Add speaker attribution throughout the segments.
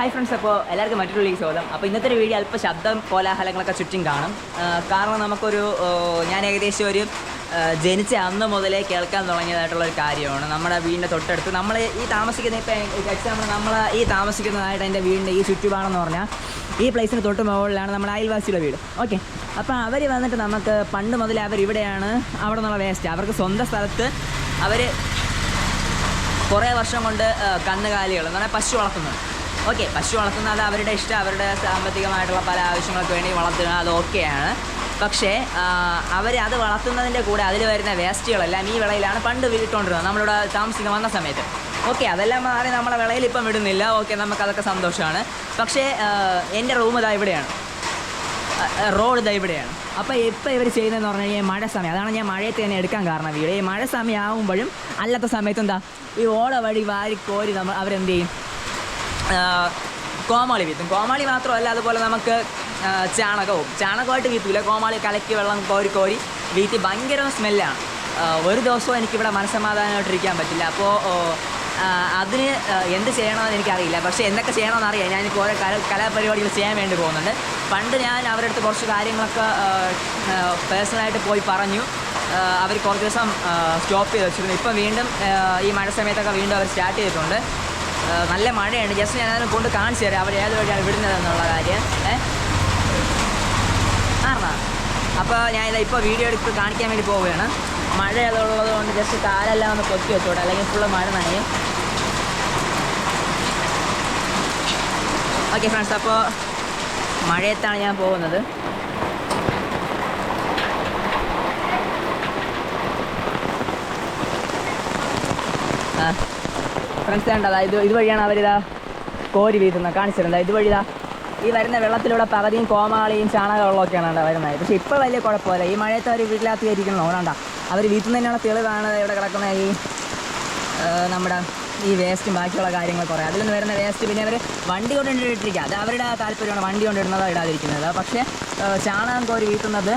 Speaker 1: Hi friends അപ്പോൾ എല്ലാവർക്കും മറ്റൊരു ഈ സ്വാഗതം. അപ്പോൾ ഇന്നത്തെ ഒരു വീഡിയോ അല്പം ശബ്ദം കോലാഹലങ്ങളൊക്കെ ചുറ്റും കാണും. കാരണം നമുക്കൊരു ഞാൻ ഏകദേശം ഒരു ജനിച്ച അന്ന് മുതലേ കേൾക്കാൻ തുടങ്ങിയതായിട്ടുള്ള ഒരു കാര്യമാണ്. നമ്മുടെ വീടിന്റെ തൊട്ടടുത്ത് നമ്മൾ ഈ താമസിക്കുന്ന ഇപ്പം എക്സാമ്പിൾ നമ്മൾ ഈ താമസിക്കുന്നതായിട്ട് എന്റെ വീടിന്റെ ഈ ചുറ്റുപാടെന്ന് പറഞ്ഞാൽ ഈ പ്ലേസിന് തൊട്ട് മുകളിലാണ് നമ്മുടെ അയൽവാസിയുടെ വീട്. ഓക്കെ അപ്പോൾ അവർ വന്നിട്ട് നമുക്ക് പണ്ട് മുതലേ അവർ ഇവിടെയാണ് അവിടെ നിന്നുള്ള വേസ്റ്റ് അവർക്ക് സ്വന്തം സ്ഥലത്ത് അവർ കുറേ വർഷം കൊണ്ട് കന്നുകാലികൾ എന്ന് പറഞ്ഞാൽ പശു വളർത്തുന്നുണ്ട് ഓക്കെ പശു വളർത്തുന്നത് അവരുടെ ഇഷ്ടം അവരുടെ സാമ്പത്തികമായിട്ടുള്ള പല ആവശ്യങ്ങൾക്ക് വേണ്ടി വളർത്തുന്നത് അത് ഓക്കെയാണ് പക്ഷേ അവർ അത് വളർത്തുന്നതിന്റെ കൂടെ അതിൽ വരുന്ന വേസ്റ്റുകളെല്ലാം ഈ വിളയിലാണ് പണ്ട് വിട്ടുകൊണ്ടിരുന്നത് നമ്മളിവിടെ താമസിക്കാൻ വന്ന സമയത്ത്. ഓക്കെ അതെല്ലാം മാറി നമ്മളെ വിളയിൽ ഇപ്പം വിടുന്നില്ല. ഓക്കെ നമുക്കതൊക്കെ സന്തോഷമാണ്. പക്ഷേ എന്റെ റൂം ഇതാ ഇവിടെയാണ്. റോഡ് ഇതാ ഇവിടെയാണ്. അപ്പോൾ ഇപ്പോൾ ഇവർ ചെയ്യുന്നതെന്ന് പറഞ്ഞു കഴിഞ്ഞാൽ മഴ സമയം അതാണ് ഞാൻ മഴയത്ത് തന്നെ എടുക്കാൻ കാരണം വീട്. ഈ മഴ സമയമാകുമ്പോഴും അല്ലാത്ത സമയത്ത് എന്താ ഈ ഓട വഴി വാരി കോരി നമ്മൾ അവരെന്ത് ചെയ്യും? കോമാളി വീത്തും. കോമാളി മാത്രമല്ല അതുപോലെ നമുക്ക് ചാണകവും. ചാണകമായിട്ട് വീത്തൂല. കോമാളി കലക്കി വെള്ളം കോരി കോരി വീത്തി ഭയങ്കര സ്മെല്ലാണ്. ഒരു ദിവസവും എനിക്കിവിടെ മനസ്സമാധാനമായിട്ടിരിക്കാൻ പറ്റില്ല. അപ്പോൾ അതിന് എന്ത് ചെയ്യണമെന്ന് എനിക്കറിയില്ല. പക്ഷേ എന്തൊക്കെ ചെയ്യണമെന്ന് അറിയാം. ഞാനിപ്പോൾ ഓരോ കല കലാപരിപാടികൾ ചെയ്യാൻ വേണ്ടി പോകുന്നുണ്ട്. പണ്ട് ഞാൻ അവരുടെ അടുത്ത് കുറച്ച് കാര്യങ്ങളൊക്കെ പേഴ്സണലായിട്ട് പോയി പറഞ്ഞു. അവർ കുറച്ച് ദിവസം സ്റ്റോപ്പ് ചെയ്ത് വെച്ചിരുന്നു. ഇപ്പം വീണ്ടും ഈ മഴ സമയത്തൊക്കെ വീണ്ടും അവർ സ്റ്റാർട്ട് ചെയ്തിട്ടുണ്ട്. നല്ല മഴയാണ് ജസ്റ്റ് ഞാൻ അതിനെ കൊണ്ട് കാണിച്ചു തരാം. അവർ ഏത് വഴിയാണ് വിടുന്നതെന്നുള്ള കാര്യം. ആണോ അപ്പോൾ ഞാൻ ഇതാ ഇപ്പോൾ വീഡിയോ എടുത്ത് കാണിക്കാൻ വേണ്ടി പോവുകയാണ്. മഴ ഉള്ളത് കൊണ്ട് ജസ്റ്റ് കാലെല്ലാം ഒന്ന് പൊക്കി വെച്ചോട്ടെ അല്ലെങ്കിൽ ഫുള്ള് മഴ നനയും. ഓക്കെ ഫ്രണ്ട്സ് അപ്പോൾ മഴയത്താണ് ഞാൻ പോകുന്നത്. ഫ്രണ്ട്സ് വേണ്ടതാ ഇത് ഇതുവഴിയാണ് അവരിതാ കോരി വീഴുന്നത്. കാണിച്ചിരുന്നത് ഇതുവഴിതാ ഈ വരുന്ന വെള്ളത്തിലൂടെ പകുതിയും കോമാളിയും ചാണകവെള്ളമൊക്കെയാണ് വരുന്നത്. പക്ഷേ ഇപ്പോൾ വലിയ കുഴപ്പമില്ല. ഈ മഴയത്ത് അവർ വീട്ടിനകത്ത് കയറിയിരിക്കണം ഓടാണ്ട അവർ വീട്ടിൽ നിന്ന് തന്നെയാണ് തെളിവാണ് ഇവിടെ കിടക്കുന്ന ഈ നമ്മുടെ ഈ വേസ്റ്റും ബാക്കിയുള്ള കാര്യങ്ങൾ കുറേ. അതിൽ നിന്ന് വരുന്ന വേസ്റ്റ് പിന്നെ അവർ വണ്ടി കൊണ്ട് ഇട്ടിരിക്കുക അത് അവരുടെ താല്പര്യമാണ് വണ്ടി കൊണ്ട് ഇടാതിരിക്കുന്നത് പക്ഷേ ചാണകം കോരി വീട്ടുന്നത്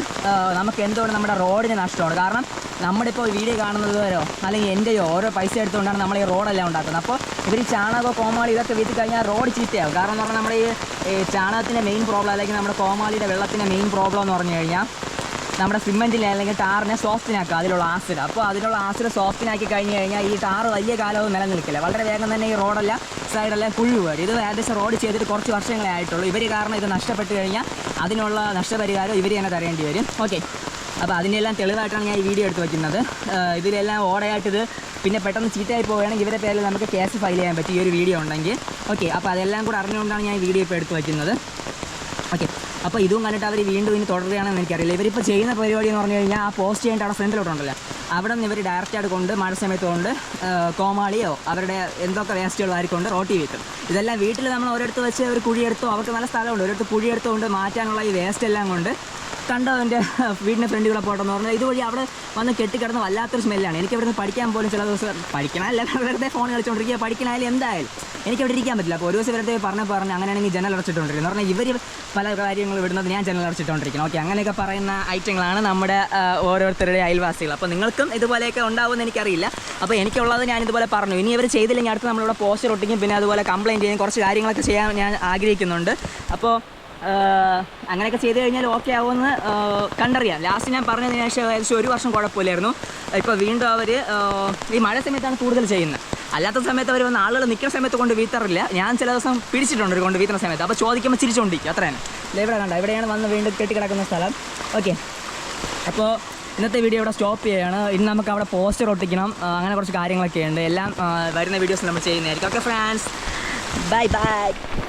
Speaker 1: നമുക്ക് എന്തുകൊണ്ട് നമ്മുടെ റോഡിന് നഷ്ടമാണ്? കാരണം നമ്മളിപ്പോൾ വീഡിയോ കാണുന്നത് അല്ലെങ്കിൽ എന്റെയോ ഓരോ പൈസ എടുത്തുകൊണ്ടാണ് നമ്മൾ ഈ റോഡെല്ലാം ഉണ്ടാക്കുന്നത്. അപ്പോൾ ഇവർ ചാണകമോ കോമാളി ഇതൊക്കെ വീട്ടിൽ കഴിഞ്ഞാൽ റോഡ് ചീത്തയാവും. കാരണം എന്ന് പറഞ്ഞാൽ നമ്മുടെ ഈ ചാണകത്തിന്റെ മെയിൻ പ്രോബ്ലം അല്ലെങ്കിൽ നമ്മുടെ കോമാളിയുടെ വെള്ളത്തിന്റെ മെയിൻ പ്രോബ്ലം എന്ന് പറഞ്ഞു കഴിഞ്ഞാൽ നമ്മുടെ സിമെന്റിനെ അല്ലെങ്കിൽ ടാറിനെ സോഫ്റ്റിനാക്കുക അതിലുള്ള ആസിഡ് അപ്പോൾ അതിലുള്ള ആസിഡ് സോഫ്റ്റിനാക്കി കഴിഞ്ഞ് കഴിഞ്ഞാൽ ഈ ടാറ് വലിയ കാലവും നിലനിൽക്കില്ല. വളരെ വേഗം തന്നെ ഈ റോഡെല്ലാം സൈഡെല്ലാം കുഴി വരും ഇത് ഏകദേശം റോഡ് ചെയ്തിട്ട് കുറച്ച് വർഷങ്ങളെ ആയിട്ടുള്ളൂ. ഇവർ കാരണം ഇത് നഷ്ടപ്പെട്ട് കഴിഞ്ഞാൽ അതിനുള്ള നഷ്ടപരിഹാരം ഇവർ തന്നെ തരേണ്ടി വരും. ഓക്കെ. അപ്പോൾ അതിന്റെ എല്ലാം തെളിവായിട്ടാണ് ഞാൻ ഈ വീഡിയോ എടുത്ത് വയ്ക്കുന്നത് ഇതിലെല്ലാം ഓടയായിട്ടിത് പിന്നെ പെട്ടെന്ന് ചീറ്റായി പോവുകയാണെങ്കിൽ ഇവരെ പേരിൽ നമുക്ക് കേസ് ഫയൽ ചെയ്യാൻ പറ്റും. ഈ ഒരു വീഡിയോ ഉണ്ടെങ്കിൽ. ഓക്കെ. അപ്പോൾ അതെല്ലാം കൂടെ അറിഞ്ഞുകൊണ്ടാണ് ഞാൻ ഈ വീഡിയോ ഇപ്പോൾ എടുത്ത് വയ്ക്കുന്നത് ഓക്കെ. അപ്പോൾ ഇതും കണ്ടിട്ട് അവർ വീണ്ടും ഇനി തുടരുകയാണെന്ന് എനിക്കറിയില്ല. ഇവരിപ്പോൾ ചെയ്യുന്ന പരിപാടി എന്ന് പറഞ്ഞു കഴിഞ്ഞാൽ ആ പോസ്റ്റ് ചെയ്യേണ്ട അവിടെ ഫ്രണ്ടിലോട്ടുണ്ടല്ലോ അവിടെ നിന്ന് ഇവർ ഡയറക്റ്റായിട്ട് കൊണ്ട് മഴ സമയത്ത് കൊണ്ട് കോമാളിയോ അവരുടെ എന്തൊക്കെ വേസ്റ്റുകളോ ആയിക്കൊണ്ട് റോട്ടി വീട്ടും ഇതെല്ലാം വീട്ടിൽ നമ്മൾ ഒരിടത്ത് വെച്ച് ഒരു കുഴിയെടുത്തോ അവർക്ക് നല്ല സ്ഥലമുണ്ട്. ഒരിടത്ത് കുഴിയെടുത്തുകൊണ്ട് മാറ്റാനുള്ള ഈ വേസ്റ്റ് എല്ലാം കൊണ്ട് കണ്ടോ എന്റെ വീടിന്റെ ഫ്രണ്ടുകളെ പോട്ടെന്ന് പറഞ്ഞാൽ ഇതുവഴി അവിടെ വന്ന് കെട്ടിക്കിടന്ന് വല്ലാത്തൊരു സ്മെല്ലാണ് എനിക്ക് ഇവിടുന്ന് പഠിക്കാൻ പോലും ചില ദിവസം പഠിക്കണമല്ല വെറുതെ ഫോൺ കളിച്ചുകൊണ്ടിരിക്കുക പഠിക്കണമായാലും എന്തായാലും. എനിക്ക് അവിടെ ഇരിക്കാൻ പറ്റില്ല. അപ്പോൾ ഒരു ദിവസം വെറുതെ പറഞ്ഞ് പറഞ്ഞ് അങ്ങനെയാണെങ്കിൽ ജനൽ അടച്ചിട്ടുകൊണ്ടിരിക്കുന്നത് എന്ന് പറഞ്ഞാൽ ഇവർ പല കാര്യങ്ങൾ വിടുന്നത് ഞാൻ ജനൽ അടച്ചിട്ടുകൊണ്ടിരിക്കണം ഓക്കെ അങ്ങനെയൊക്കെ പറയുന്ന ഐറ്റങ്ങളാണ് നമ്മുടെ ഓരോരുത്തരുടെ അയൽവാസികൾ. അപ്പോൾ നിങ്ങൾക്കും ഇതുപോലെയൊക്കെ ഉണ്ടാവുമെന്ന് എനിക്കറിയില്ല. അപ്പോൾ എനിക്കുള്ളത് ഞാൻ ഇതുപോലെ പറഞ്ഞു. ഇനി ഇവർ ചെയ്തില്ലെങ്കിൽ അടുത്ത് നമ്മളിവിടെ പോസ്റ്റർ ഒട്ടിക്കും പിന്നെ അതുപോലെ കംപ്ലയിന്റ് ചെയ്യും കുറച്ച് കാര്യങ്ങളൊക്കെ ചെയ്യാൻ ഞാൻ ആഗ്രഹിക്കുന്നുണ്ട്. അപ്പോൾ അങ്ങനെയൊക്കെ ചെയ്ത് കഴിഞ്ഞാൽ ഓക്കെ ആവുമെന്ന് കണ്ടറിയാം. ലാസ്റ്റ് ഞാൻ പറഞ്ഞതിന് ശേഷം ഏകദേശം ഒരു വർഷം കുഴപ്പമില്ലായിരുന്നു. ഇപ്പോൾ വീണ്ടും അവർ ഈ മഴ സമയത്താണ് കൂടുതൽ ചെയ്യുന്നത്. അല്ലാത്ത സമയത്ത് അവർ വന്ന ആളുകൾ നിൽക്കുന്ന സമയത്ത് കൊണ്ട് വീത്തറില്ല. ഞാൻ ചില ദിവസം പിടിച്ചിട്ടുണ്ട് കൊണ്ട് വീത്തുന്ന സമയത്ത്. അപ്പോൾ ചോദിക്കുമ്പോൾ ചിരിച്ചുകൊണ്ടിരിക്കും അത്ര തന്നെ. ഇവിടെ കണ്ട? ഇവിടെയാണ് വന്ന് വീണ്ടും കെട്ടിക്കിടക്കുന്ന സ്ഥലം. ഓക്കെ. അപ്പോൾ ഇന്നത്തെ വീഡിയോ ഇവിടെ സ്റ്റോപ്പ് ചെയ്യുകയാണ് ഇന്ന് നമുക്ക് അവിടെ പോസ്റ്റർ ഒട്ടിക്കണം. അങ്ങനെ കുറച്ച് കാര്യങ്ങളൊക്കെ ഉണ്ട്. എല്ലാം വരുന്ന വീഡിയോസ് നമ്മൾ ചെയ്യുന്നതായിരിക്കും. Okay friends bye bye.